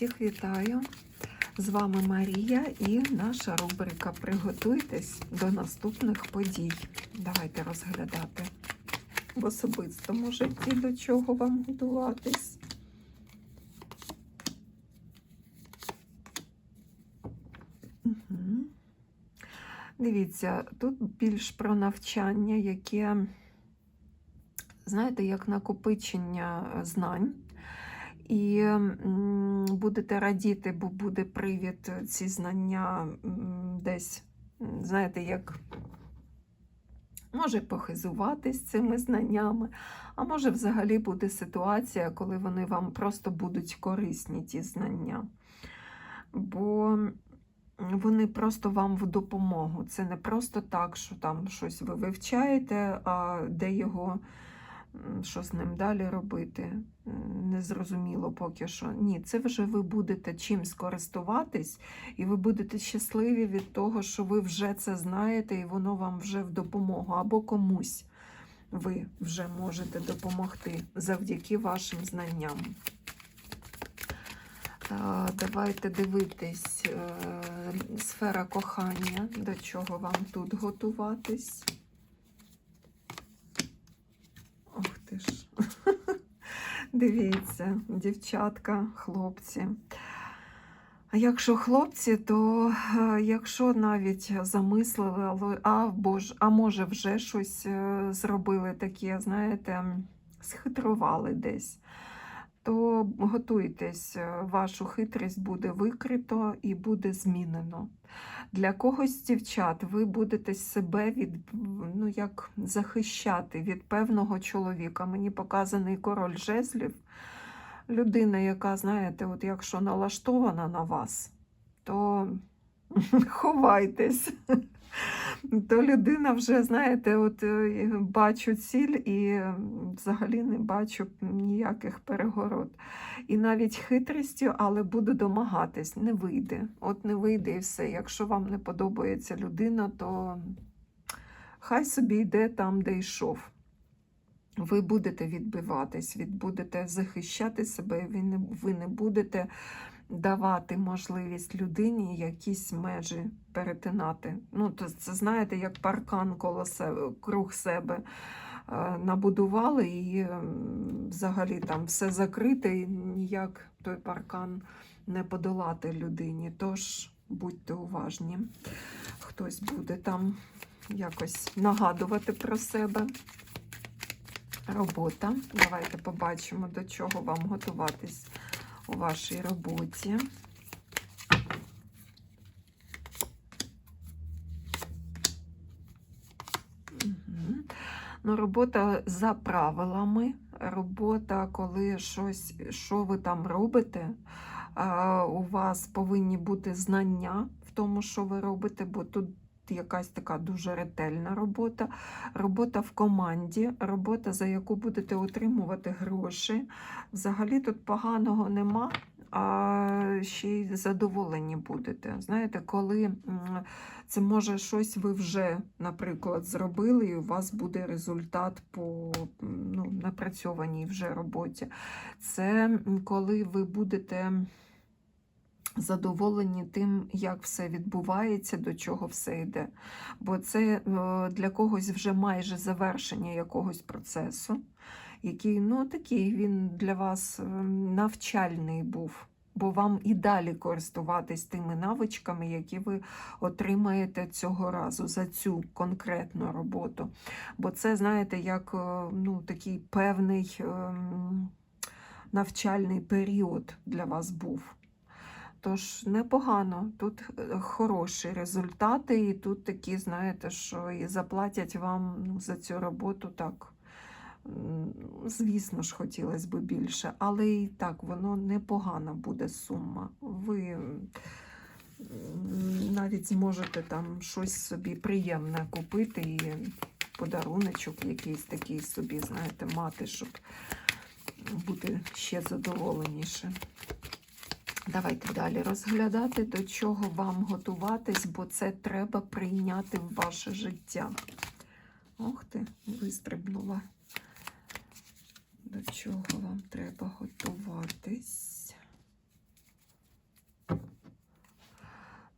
Всіх вітаю! З вами Марія і наша рубрика Приготуйтесь до наступних подій. Давайте розглядати в особистому житті, до чого вам готуватись. Дивіться, тут більш про навчання, яке, знаєте, як накопичення знань. І будете радіти, бо буде привід ці знання десь, знаєте, як може похизуватись цими знаннями, а може взагалі буде ситуація, коли вони вам просто будуть корисні, ті знання. Бо вони просто вам в допомогу. Це не просто так, що там щось ви вивчаєте, а де його, що з ним далі робити, незрозуміло поки що. Ні, це вже ви будете чимсь користуватись, і ви будете щасливі від того, що ви вже це знаєте, і воно вам вже в допомогу, або комусь ви вже можете допомогти завдяки вашим знанням. Давайте дивитись е, сфера кохання, до чого вам тут готуватись. Ох ти ж. Дивіться, дівчатка, хлопці. А якщо хлопці, то е, якщо навіть замислили, але- а, боже, а може вже щось е, зробили таке, знаєте, схитрували десь то готуйтесь, е, вашу хитрість буде викрито і буде змінено. Для когось дівчат ви будете себе від, ну, як захищати від певного чоловіка. Мені показаний король жезлів. Людина, яка, знаєте, от якщо налаштована на вас, то ховайтесь. То людина вже, знаєте, от е, бачу ціль і взагалі не бачу ніяких перегород. І навіть хитрістю, але буду домагатись, не вийде. От не вийде і все. Якщо вам не подобається людина, то хай собі йде там, де йшов. Ви будете відбиватись, ви будете захищати себе, ви не, ви не будете давати можливість людині якісь межі перетинати. Ну, то це знаєте, як паркан коло себе, круг себе е, набудували і взагалі там все закрите, і ніяк той паркан не подолати людині. Тож будьте уважні, хтось буде там якось нагадувати про себе. Робота. Давайте побачимо, до чого вам готуватись у вашій роботі. Ну, робота за правилами, робота, коли щось, що ви там робите, у вас повинні бути знання в тому, що ви робите, бо тут якась така дуже ретельна робота, робота в команді, робота, за яку будете отримувати гроші. Взагалі тут поганого нема, а ще й задоволені будете. Знаєте, коли це може щось ви вже, наприклад, зробили, і у вас буде результат по ну, напрацьованій вже роботі. Це коли ви будете задоволені тим, як все відбувається, до чого все йде. Бо це е, для когось вже майже завершення якогось процесу, який ну, такий він для вас е, навчальний був. Бо вам і далі користуватись тими навичками, які ви отримаєте цього разу за цю конкретну роботу. Бо це, знаєте, як е, ну, такий певний ем, навчальний період для вас був. Тож непогано, тут е, хороші результати, і тут такі, знаєте, що і заплатять вам ну, за цю роботу так. Звісно ж, хотілося б більше, але і так воно непогана буде сума. Ви навіть зможете там щось собі приємне купити і подаруночок якийсь такий собі, знаєте, мати, щоб бути ще задоволеніше. Давайте далі розглядати, до чого вам готуватись, бо це треба прийняти в ваше життя. Ох ти, вистрибнула. До чого вам треба готуватись?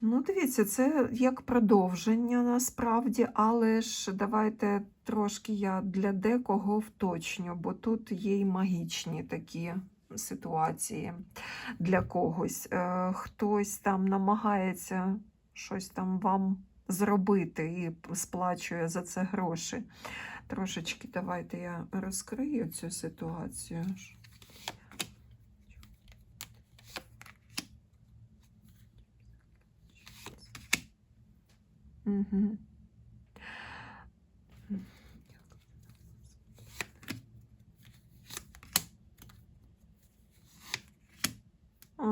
Ну, дивіться, це як продовження насправді, але ж давайте трошки я для декого вточню, бо тут є й магічні такі ситуації для когось. Е, Хтось там намагається щось там вам зробити і сплачує за це гроші. Трошечки давайте я розкрию цю ситуацію. Угу.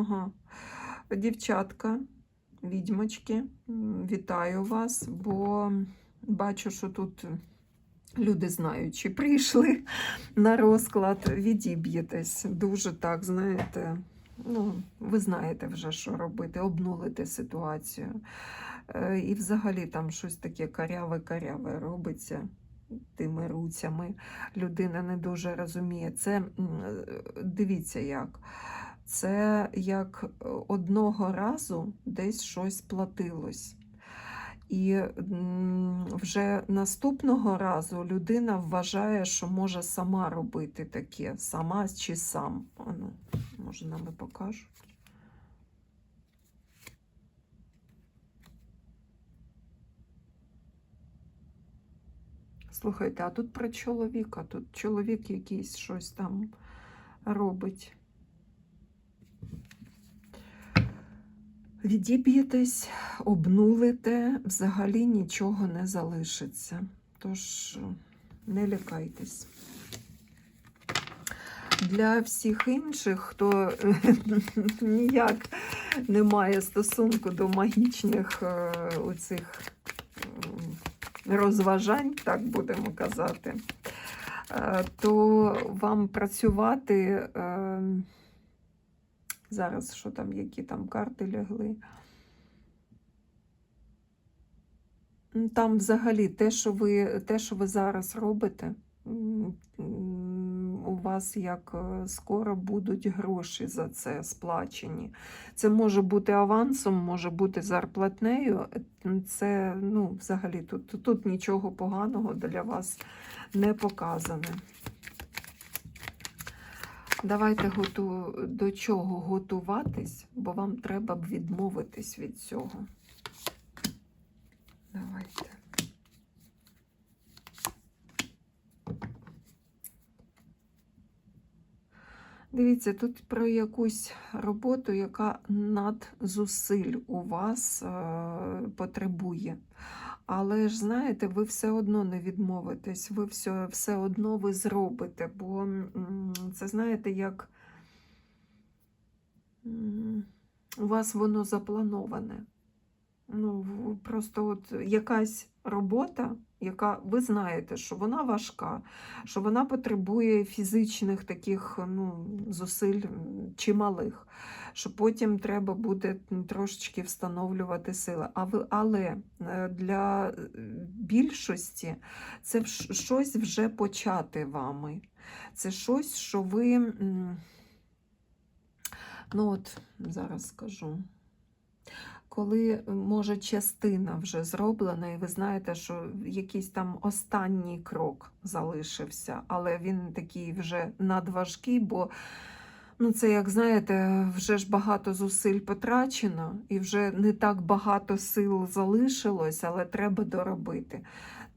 Ага. Дівчатка, відьмочки, вітаю вас, бо бачу, що тут люди знаючи прийшли на розклад, відіб'єтесь. Дуже так, знаєте, ну, ви знаєте вже, що робити, обнулити ситуацію. Е, І взагалі там щось таке каряве-каряве робиться тими руцями. Людина не дуже розуміє. Це е, дивіться як. Це як е, одного разу десь щось платилось. І вже наступного разу людина вважає, що може сама робити таке, сама чи сам. Ану, може, нам і покажуть. Слухайте, а тут про чоловіка, тут чоловік якийсь щось там робить. Відіб'єтесь, обнулите, взагалі нічого не залишиться. Тож не лякайтесь. Для всіх інших, хто ніяк не має стосунку до магічних е, оцих розважань, так будемо казати, е, то вам працювати. Зараз що там, які там карти лягли. Там взагалі те, що ви, те, що ви зараз робите, у вас як е, скоро будуть гроші за це сплачені. Це може бути авансом, може бути зарплатнею. Це ну, взагалі тут, тут нічого поганого для вас не показане. Давайте готу... до чого готуватись, бо вам треба б відмовитись від цього. Давайте. Дивіться, тут про якусь роботу, яка надзусиль у вас е, потребує. Але ж знаєте, ви все одно не відмовитесь, ви все, все одно ви зробите, бо це знаєте, як у вас воно заплановане. Ну, просто от якась робота, яка ви знаєте, що вона важка, що вона потребує фізичних таких ну, зусиль чималих, що потім треба буде трошечки встановлювати сили. Але е, для е, більшості це щось вже почати вами. Це щось, що ви. Ну от, зараз скажу. Коли може частина вже зроблена, і ви знаєте, що якийсь там останній крок залишився, але він такий вже надважкий, бо ну, це, як знаєте, вже ж багато зусиль потрачено, і вже не так багато сил залишилось, але треба доробити.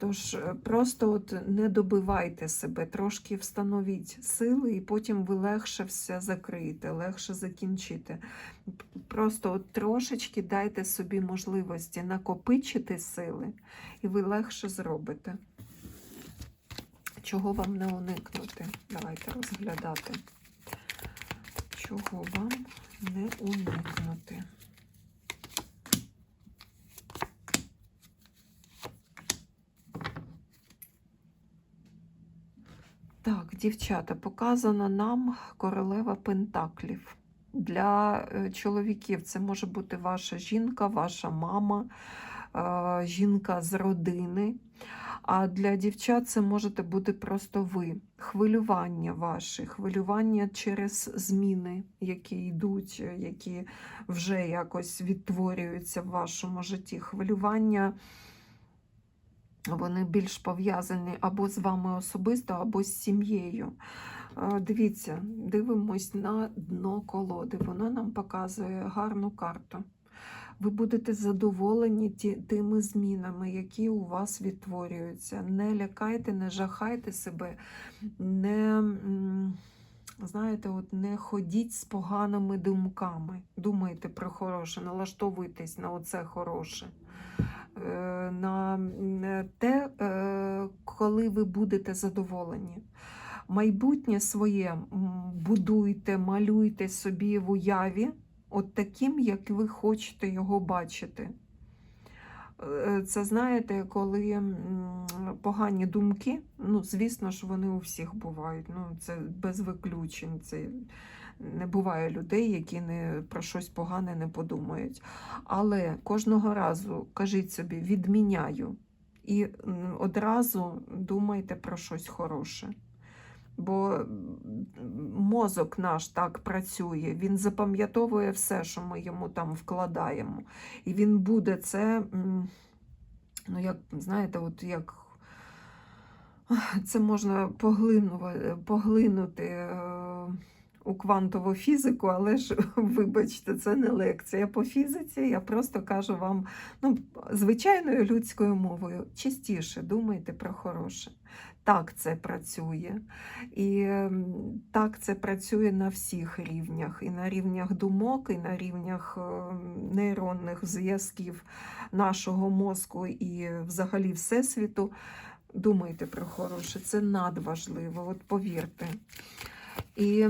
Тож е, просто от не добивайте себе, трошки встановіть сили, і потім ви легше все закриєте, легше закінчите. Просто от трошечки дайте собі можливості накопичити сили, і ви легше зробите. Чого вам не уникнути? Давайте розглядати. Чого вам не уникнути? Так, дівчата, показана нам королева Пентаклів. Для е, чоловіків це може бути ваша жінка, ваша мама, е, жінка з родини. А для дівчат це можете бути просто ви. Хвилювання ваші, хвилювання через зміни, які йдуть, е, які вже якось відтворюються в вашому житті. Хвилювання вони більш пов'язані або з вами особисто, або з сім'єю. Е, Дивіться, дивимось на дно колоди. Воно нам показує гарну карту. Ви будете задоволені тими змінами, які у вас відтворюються. Не лякайте, не жахайте себе, не, знаєте, от не ходіть з поганими думками. Думайте про хороше, налаштовуйтесь на оце хороше. Е, На те, е, коли ви будете задоволені. Майбутнє своє будуйте, малюйте собі в уяві, от таким, як ви хочете його бачити. Е, Це знаєте, коли погані думки, ну, звісно ж, вони у всіх бувають. Ну, це без виключень. Це не буває людей, які не, про щось погане не подумають. Але кожного разу кажіть собі, відміняю. І одразу думайте про щось хороше. Бо мозок наш так працює, він запам'ятовує все, що ми йому там вкладаємо. І він буде це, ну як, знаєте, от як це можна поглинува- поглинути е, у квантову фізику, але ж, вибачте, це не лекція по фізиці. Я просто кажу вам ну, звичайною людською мовою. Частіше думайте про хороше. Так це працює. І так це працює на всіх рівнях, і на рівнях думок, і на рівнях ем, нейронних зв'язків нашого мозку і взагалі Всесвіту. Думайте про хороше, це надважливо, от повірте. І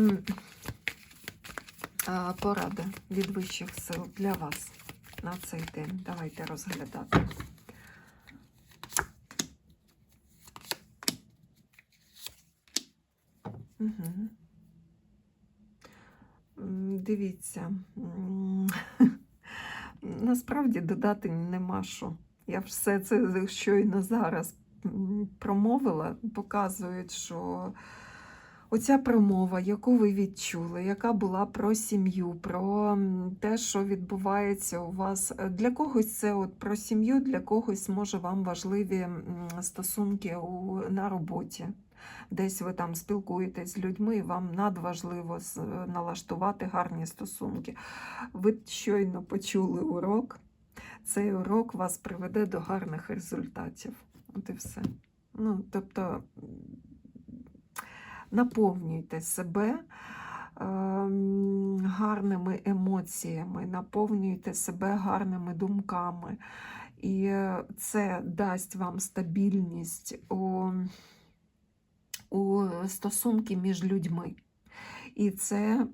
порада від вищих сил для вас на цей день. Давайте розглядати. Угу. Дивіться, насправді додати нема що. Я все це щойно зараз промовила, показують, що оця промова, яку ви відчули, яка була про сім'ю, про те, що відбувається у вас. е, Для когось це от про сім'ю, для когось може вам важливі стосунки у, на роботі. Десь ви там спілкуєтесь з людьми, і вам надважливо налаштувати гарні стосунки. Ви щойно почули урок. Цей урок вас приведе до гарних результатів. От і все. Ну, тобто наповнюйте себе ем, гарними емоціями, наповнюйте себе гарними думками. І це дасть вам стабільність у, у стосунки між людьми. І це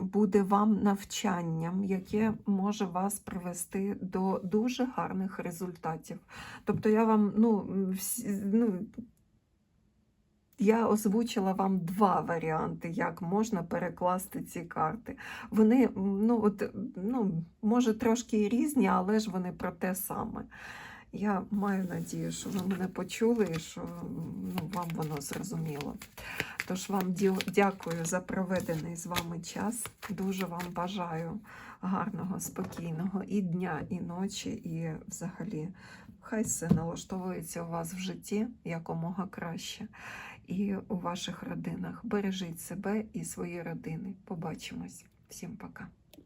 буде вам навчанням, яке може вас привести до дуже гарних результатів. Тобто я вам, ну, всі, ну, я озвучила вам два варіанти, як можна перекласти ці карти. Вони, ну, от, ну, може, трошки і різні, але ж вони про те саме. Я маю надію, що ви мене почули і що ну, вам воно зрозуміло. Тож вам дякую за проведений з вами час. Дуже вам бажаю гарного, спокійного і дня, і ночі, і взагалі хай все налаштовується у вас в житті якомога краще. І у ваших родинах. Бережіть себе і свої родини. Побачимось. Всім пока.